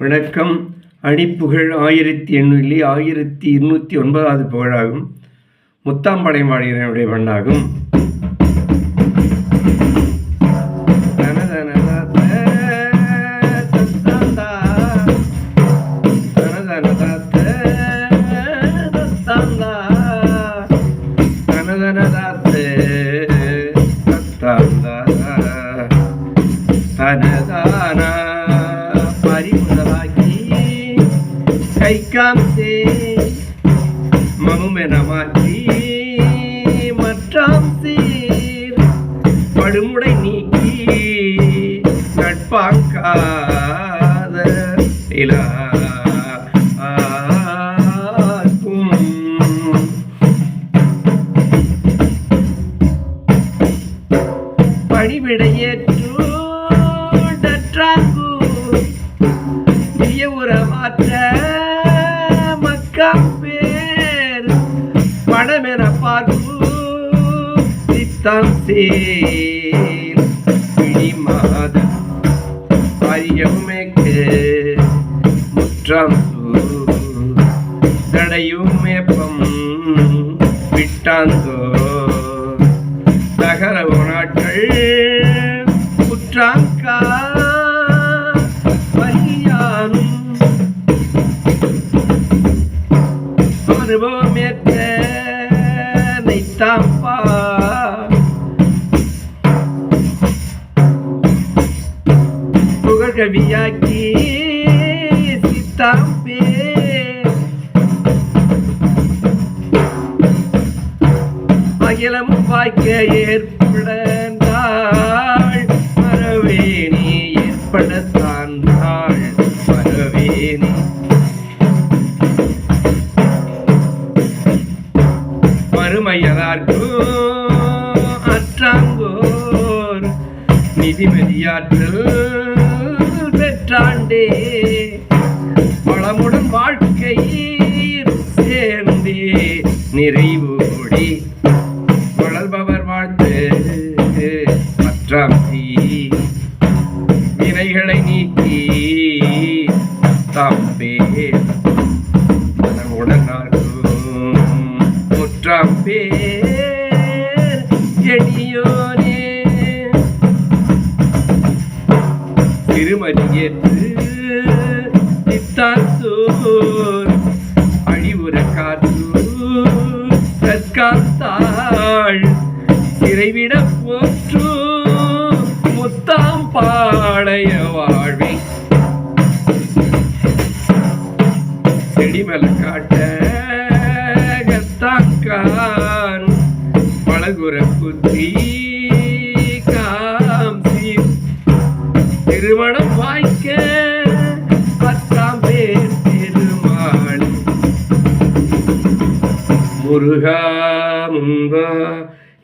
வணக்கம். அணிப்புகழ் ஆயிரத்தி எண்ணூறு ஆயிரத்தி இருநூற்றி ஒன்பதாவது புகழாகும். முத்தாம்பாளையம் வாழியனுடைய பண்ணாகும் தனதா. கை மகுமென மாற்றி மற்றாம் சீர் படுமுடை நீக்கி நட்பாங்காத இலா பணிவிடையேற்ற சித்தம் சேர் பிடிமாத அரியவுமேக்கு முற்றம் தடையும் மேப்பம் விட்டாந்தோ நகரவு உணாட்கள் குற்றாங்கா பலியானும் அனுபவமேற்ற நைத்தாம்பா கவியாக்கி சித்தாம்பே அகிலம் வாய்க்க ஏற்படாள் மரவேணி ஏற்படத்தான் தாள். மரவேணி. மறுமையலார்க்கும் அற்றாங்கோர். நிதிமதியாற்றல் பெற்றாண்டே வளமுடன் வாழ்க்கை சேர்ந்தே நிறைவோடி வளர்பவர் வாழ்ந்து மற்றாம் வினைகளை நீக்கி தாம்பே உடனாகும் முற்றாம் பேர். திருமதியேற்று நித்தாத்தோர் அழிவுற காற்று கற்காத்தாள் சிறைவிட போற்று முத்தாம் பாளைய வாழ்வை. செடிமல காட்ட கத்தாக்கான் பழகுற புத்தி திருமணம் வாய்க்க பத்தாம் பேர் பெருமாள் முருகா முன்பா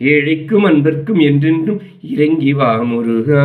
ஏழைக்கும் அன்பர்க்கும் என்றென்றும் இறங்கி வா முருகா.